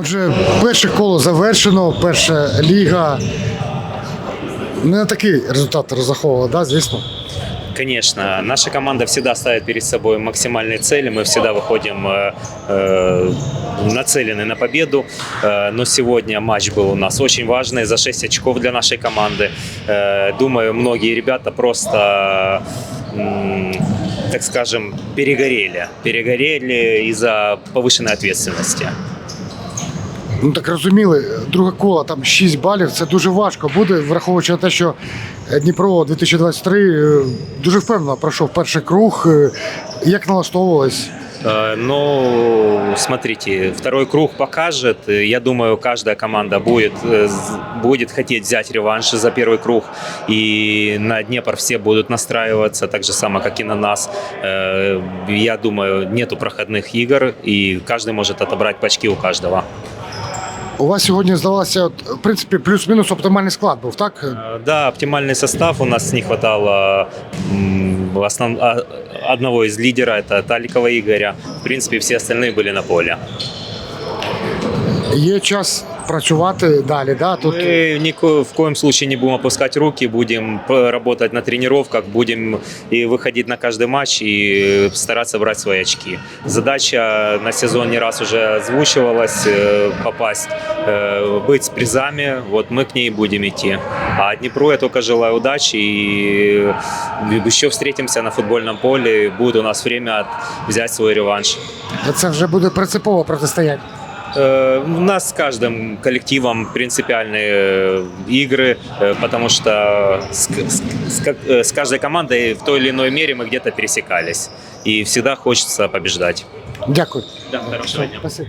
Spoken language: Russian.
Отже, перше коло завершено, перша ліга. Не на такий результат розраховувала, да, звісно. Конечно, наша команда всегда ставит перед собой максимальные цели, мы всегда выходим э, э, нацелены на победу, Э, но сегодня матч был у нас очень важный, за 6 очков для нашей команды. Э, думаю, многие ребята просто, м, так скажем, перегорели, перегорели из-за повышенной ответственности. Ну так розуміли, друге коло, там 6 балів, це дуже важко буде, враховуючи на те, що Дніпро 2023 е, дуже впевнено пройшов перший круг. Е, Як налаштовувались? Э, Ну, смотрите, второй круг покажет. И Я думаю, каждая команда будет, э, з- будет хотеть взять реванш за первый круг. И на Днепр все будут настраиваться, так же само, как и на нас. Э, Я думаю, нету проходных игр, и каждый может отобрать по очки у каждого. У вас сьогодні здавалося, от, в принципі, плюс-мінус оптимальний склад був, так? Э, Да, оптимальный состав. У нас не хватало м, основ... а- одного из лидера, это Таликова Игоря. В принципе, все остальные были на поле. Є час працювати далі, да? Тут Мы ни в коем случае не будем опускать руки, будем работать на тренировках, будем и выходить на каждый матч и стараться брать свои очки. Задача на сезон не раз уже озвучивалась, попасть, быть с призами, вот мы к ней будем идти. А Днепру я только желаю удачи и еще встретимся на футбольном поле, будет у нас время взять свой реванш. це вже буде принципове протистояння. Э, У нас с каждым коллективом принципиальные э, игры, э, потому что с, с- с каждой командой в той или иной мере мы где-то пересекались. И всегда хочется побеждать. Дякую. Да, хорошего дня. Спасибо.